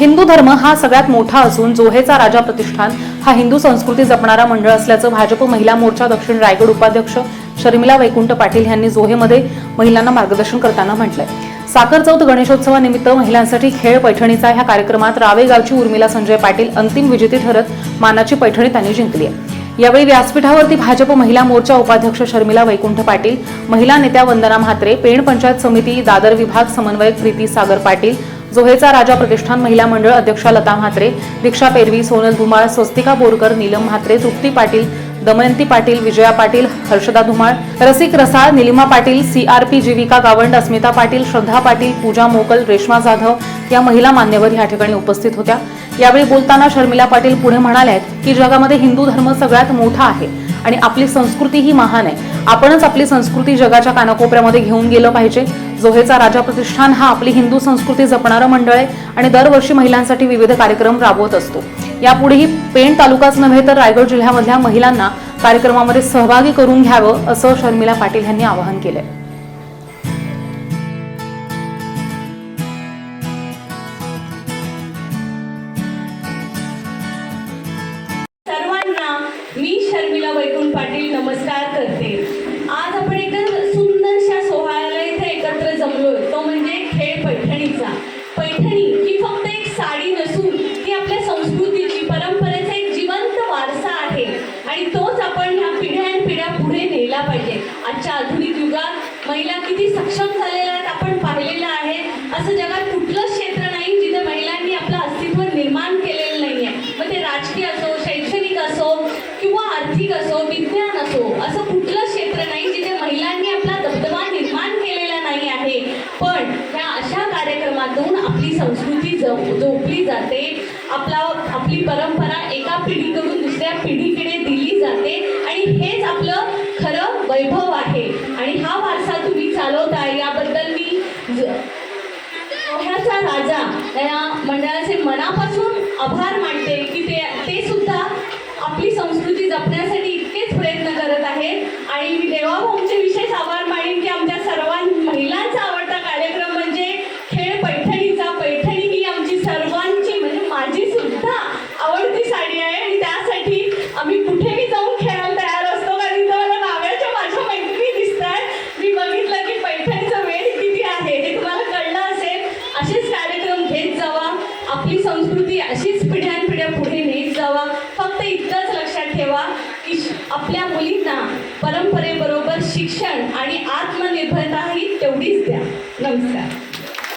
हिंदू धर्म हा सगळ्यात मोठा असून जोहेचा राजा प्रतिष्ठान हा हिंदू संस्कृती जपणारा मंडळ असल्याचं भाजप महिला मोर्चा दक्षिण रायगड उपाध्यक्ष शर्मिला वैकुंठ पाटील यांनी जोहेमध्ये महिलांना मार्गदर्शन करताना म्हटलंय. साखर चौथ गणेशोत्सवानिमित्त महिलांसाठी खेळ पैठणीचा ह्या कार्यक्रमात रावे गावची उर्मिला संजय पाटील अंतिम विजेती ठरत मानाची पैठणी त्यांनी जिंकली आहे. यावेळी व्यासपीठावरती भाजप महिला मोर्चा उपाध्यक्ष शर्मिला वैकुंठ पाटील महिला नेत्या वंदना म्हात्रे पेण पंचायत समिती दादर विभाग समन्वयक प्रीती सागर पाटील जोहेचा राजा प्रतिष्ठान महिला मंडळ अध्यक्षा लता म्हात्रे दीक्षा पेरवी सोनल धुमाळ स्वस्तिका बोरकर नीलम म्हात्रे तृप्ती Patil Damayanti Patil Vijaya Patil Harshada Dhumal Rasik Rasal Nilima Patil C R P Jivika Gawand Asmita Patil Shraddha Patil Pooja Mokal Reshma Jadhav या महिला मान्यवर या ठिकाणी उपस्थित होत्या. यावेळी बोलताना शर्मिला पाटील पुढे म्हणाल्या की जगामध्ये हिंदू धर्म सगळ्यात मोठा आहे आणि आपली संस्कृती ही महान आहे. आपणच आपली संस्कृती जगाच्या कानाकोपऱ्यामध्ये घेऊन गेलं पाहिजे. जोहेचा राजा प्रतिष्ठान हा आपली हिंदू संस्कृती जपणारं मंडळ आहे आणि दरवर्षी महिलांसाठी विविध कार्यक्रम राबवत असतो. यापुढेही पेण तालुकाच नव्हे तर रायगड जिल्ह्यामधल्या महिलांना कार्यक्रमामध्ये सहभागी करून घ्यावं असं शर्मिला पाटील यांनी आवाहन केलंय. सर्वांना मी शर्मिला वैकुंठ पाटील नमस्कार आणि तोच आपण ह्या पिढ्या पिढ्या पुढे नेला पाहिजे. आजच्या आधुनिक युगात महिला किती सक्षम झालेल्या आहेत आपण पाहिलेलं आहे असं जगात कुठलंच क्षेत्र नाही जिथे महिलांनी आपला या अशा कार्यक्रमातून आपली संस्कृती जप जोपली जाते. आपला आपली परंपरा एका पिढीकडून दुसऱ्या पिढीकडे दिली जाते आणि हेच आपलं खरं वैभव आहे. आणि हा वारसा तुम्ही चालवता याबद्दल मी ज- राजा या मंडळाचे मनापासून आभार मानते की ते ते सुद्धा आपली संस्कृती जपण्यासाठी इतकेच प्रयत्न करत आहेत. आणि मी देवाभाऊंचे विशेष आभार मानेन की आमच्या सर्व आपली संस्कृती अशीच पिढ्यानपिढ्या पुढे नेत जावा. फक्त इतकंच लक्षात ठेवा की श- आपल्या मुलींना परंपरेबरोबर शिक्षण आणि आत्मनिर्भरता ही तेवढीच द्या. नमस्कार.